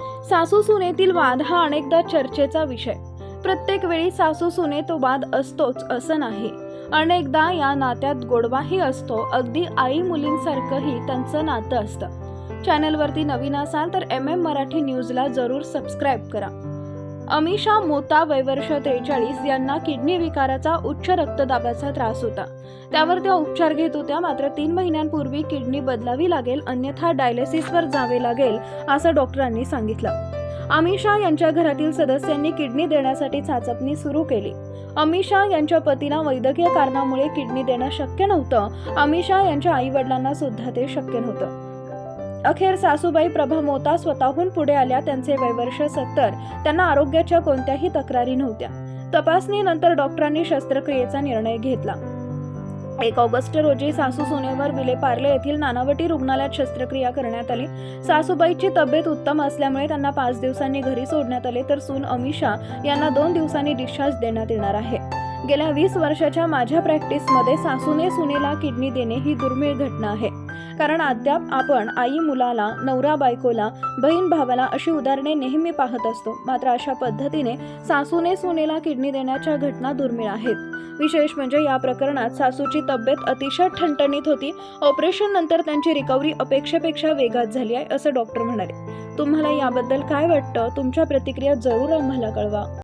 सासू सुनेतील वाद हा अनेकदा चर्चेचा विषय. प्रत्येक वेळी सासू सुने तो वाद असतोच असं नाही. अनेकदा या नात्यात गोडवाही असतो अगदी आई मुलींसारखंही त्यांचं नातं असतं. चॅनलवरती नवीन असाल तर एम एम मराठी न्यूजला जरूर सबस्क्राईब करा. अमिषा मोता वयवर्ष त्रेचाळीस यांना किडनी विकाराचा उच्च रक्तदाबाचा त्रास होता. त्यावर त्या उपचार घेत होत्या मात्र तीन महिन्यांपूर्वी किडनी बदलावी लागेल अन्यथा डायलिसिसवर जावे लागेल असं डॉक्टरांनी सांगितलं. अमिषा यांच्या घरातील सदस्यांनी किडनी देण्यासाठी चाचपणी सुरू केली. अमिषा यांच्या पतीला वैद्यकीय कारणामुळे किडनी देणं शक्य नव्हतं. अमिषा यांच्या आई वडिलांना सुद्धा ते शक्य नव्हतं. अखेर सासूबाई प्रभा मोता स्वतःहून पुढे आल्या त्यांचे वयवर्ष सत्तर. त्यांना आरोग्याच्या कोणत्याही तक्रारी नव्हत्या. तपासणीनंतर डॉक्टरांनी शस्त्रक्रियेचा निर्णय घेतला. एक ऑगस्ट रोजी सासू सुनेवर विलेपार्ले येथील नानावटी रुग्णालयात शस्त्रक्रिया करण्यात आली. सासूबाईची तब्येत उत्तम असल्यामुळे त्यांना पाच दिवसांनी घरी सोडण्यात आले तर सून अमिषा यांना दोन दिवसांनी डिस्चार्ज देण्यात येणार आहे. गेल्या वीस वर्षाच्या माझ्या प्रॅक्टिसमध्ये सासूने सुनेला किडनी देणे ही दुर्मिळ घटना आहे. कारण अद्याप आपण आई मुलाला नवरा बायकोला बहीण भावाला अशी उदाहरणे नेहमी पाहत असतो. मात्र अशा पद्धतीने सासूने सुनेला किडनी देण्याच्या घटना दुर्मिळ आहेत. विशेष म्हणजे या प्रकरणात सासूची तब्येत अतिशय ठणठणीत होती. ऑपरेशन नंतर त्यांची रिकव्हरी अपेक्षेपेक्षा वेगात झाली आहे असं डॉक्टर म्हणाले. तुम्हाला याबद्दल काय वाटतं? तुमच्या प्रतिक्रिया जरूर आम्हाला कळवा.